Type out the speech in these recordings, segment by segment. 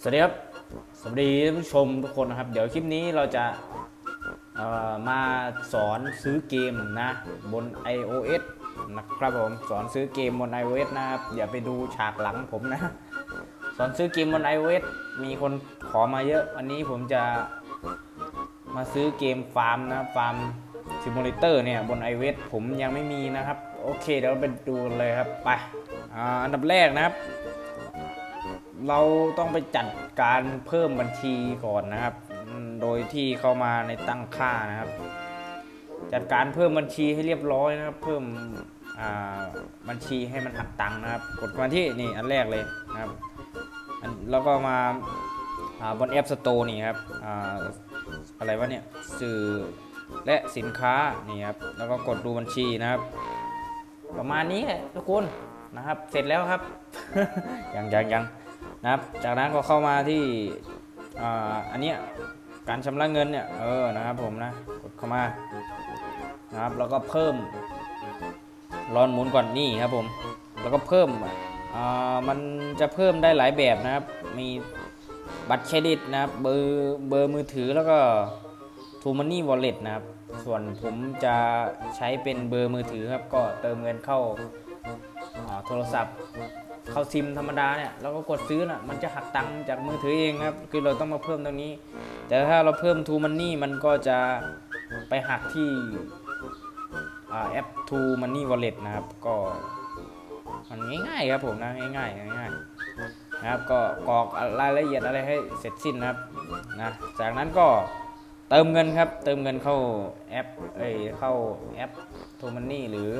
สวัสดีครับ สวัสดีท่านผู้ชมทุกคนนะครับ เดี๋ยวคลิปนี้เราจะมาสอนซื้อเกมนะบน iOS นะครับผมสอนซื้อเกมบน iOS นะครับอย่าไปดูฉากหลังผมนะ สอนซื้อเกมบน iOS มีคนขอมาเยอะ วันนี้ผมจะมาซื้อเกมฟาร์มนะฟาร์มซิมูเลเตอร์เนี่ยบน iOS ผมยังไม่มีนะครับ โอเคเดี๋ยวไปดูกันเลยครับไปอันดับแรกนะครับ เราต้องไปจัดการเพิ่มบัญชีก่อนนะครับ โดยที่เข้ามาในตั้งค่านะครับ จัดการเพิ่มบัญชีให้เรียบร้อยนะครับ เพิ่มบัญชีให้มันหักตังค์นะครับ กดมาที่นี่อันแรกเลยนะครับแล้วก็มาาบนแอป Store นี่ครับออะไรวะเนี่ยสื่อและสินค้านี่ครับแล้วก็กดดูบัญชีนะครับ ประมาณนี้แหละทุกคนนะครับ เสร็จแล้วครับ ยังยังยัง นะครับ จากนั้นก็เข้ามาที่อ,อันนี้การชำระเงินเนี่ยเออนะครับผมนะกดเข้ามานะครับแล้วก็เพิ่มรอนหมุนก่อนนี่ครับผมแล้วก็เพิ่มมันจะเพิ่มได้หลายแบบนะครับ มีบัตรเครดิตนะครับเบอร์เบอร์มือถือแล้วก็ทูมันนี่วอลเล็ตนะครับ ส่วนผมจะใช้เป็นเบอร์มือถือครับ ก็เติมเงินเข้าโทรศัพท์ เข้าซิมธรรมดาเนี่ยแล้วก็กดซื้อน่ะมันจะหักตังค์จากมือถือเองครับ คือเราต้องมาเพิ่มตรงนี้ แต่ถ้าเราเพิ่มทูมันนี่มันก็จะไปหักที่แอปทูมันนี่วอลเล็ตนะครับ ก็มันง่ายๆครับผมนะง่ายๆง่ายๆนะครับก็กรอกรายละเอียดอะไรให้เสร็จสิ้นนะครับนะจากนั้นก็เติมเงินครับ เติมเงินเข้าแอปเอ้เข้าแอปโทมันนี่หรือ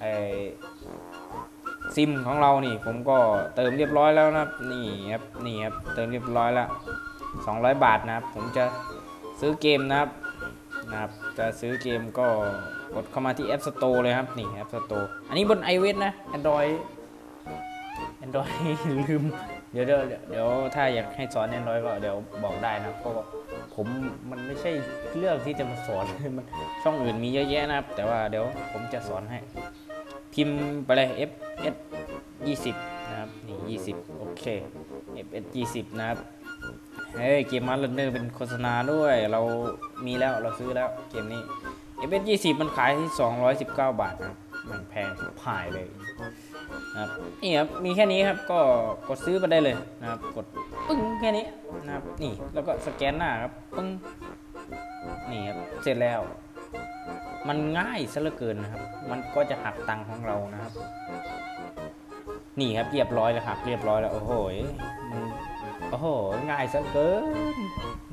ไอ ซิมของเรานี่ ผมก็เติมเรียบร้อยแล้วนะครับนี่ครับนี่ครับเติมเรียบร้อยแล้ว 200 บาทนะครับ ผมจะซื้อเกมนะครับนะครับ จะซื้อเกมก็กดเข้ามาที่ App Store เลยครับนี่ App Store อันนี้บน iOS นะ Android Android ลืมเดี๋ยวเดี๋ยวเดี๋ยวถ้าอยากให้สอน Android ก็เดี๋ยวบอกได้นะเพราะว่าผมมันไม่ใช่เรื่องที่จะมาสอนมันช่องอื่นมีเยอะแยะนะครับ แต่ว่าเดี๋ยวผมจะสอนให้ พิมพ์ไปเลย F S 20 นะครับ นี่ 20 โอเค F S 20 นะครับ เฮ้ย เกมมาร์เลนเนอร์เป็นโฆษณาด้วย เรามีแล้ว เราซื้อแล้ว เกมนี้ F S 20 มันขายที่ 219 บาทนะครับมันแพงผายเลยนะครับนี่ครับ มีแค่นี้ครับ ก็กดซื้อไปได้เลยนะครับ กดปึ้งแค่นี้นะครับ นี่ แล้วก็สแกนหน้าครับ ปึ้ง นี่ครับ เสร็จแล้ว มันง่ายซะเหลือเกินนะครับ มันก็จะหักตังค์ของเรานะครับ นี่ครับเรียบร้อยแล้วหักเรียบร้อยแล้วโอ้โหมันโอ้โหง่ายซะเกิน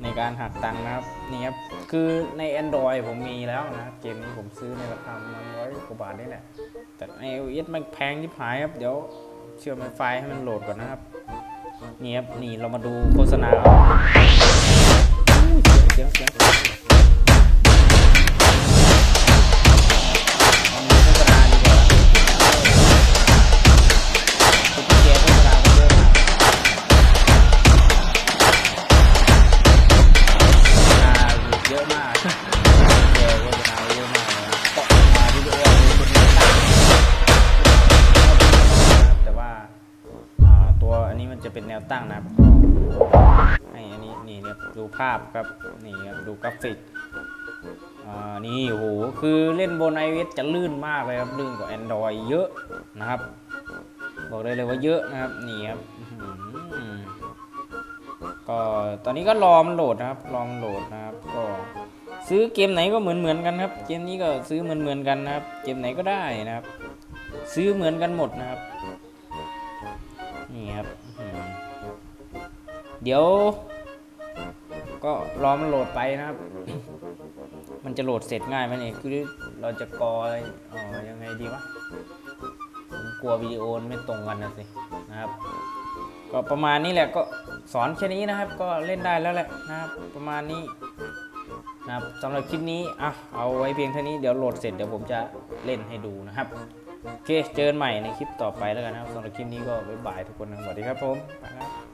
ในการหักตังค์นะครับนี่ครับคือใน Android ผมมีแล้วนะเกมนี้ผมซื้อในราคาประมาณร้อยกว่าบาทนี่แหละแต่ใน iOS มันแพงที่หายครับเดี๋ยวเชื่อมไฟล์ให้มันโหลดก่อนนะครับนี่ครับนี่เรามาดูโฆษณาเสียงเสียง จะเป็นแนวตั้งนะครับให้อันนี้นี่เนี่ยดูภาพครับนี่ครับดูกราฟิกอ่านี่โอ้โหคือเล่นบน iOS จะลื่นมากเลยครับลื่นกว่า Android เยอะนะครับ บอกได้เลยว่าเยอะนะครับ นี่ครับก็ตอนนี้ก็รอมันโหลดนะครับ รอมันโหลดนะครับ ก็ซื้อเกมไหนก็เหมือนเหมือนกันครับ เกมนี้ก็ซื้อเหมือนเหมือนกันนะครับ เกมไหนก็ได้นะครับ ซื้อเหมือนกันหมดนะครับ นี่ครับ เดี๋ยว ก็รอมันโหลดไปนะครับ มันจะโหลดเสร็จง่ายไหมเนี่ยคือเราจะกอเอ๋อยังไงดีวะผมกลัววิดีโอไม่ตรงกันนะสินะครับ ก็ประมาณนี้แหละก็สอนแค่นี้นะครับ ก็เล่นได้แล้วแหละนะครับ ประมาณนี้นะครับสำหรับคลิปนี้อะเอาไว้เพียงเท่านี้เดี๋ยวโหลดเสร็จเดี๋ยวผมจะเล่นให้ดูนะครับโอเคเจอกันใหม่ในคลิปต่อไปแล้วกันนะครับสำหรับคลิปนี้ก็บ๊ายบายทุกคนนะสวัสดีครับผมไปแล้ว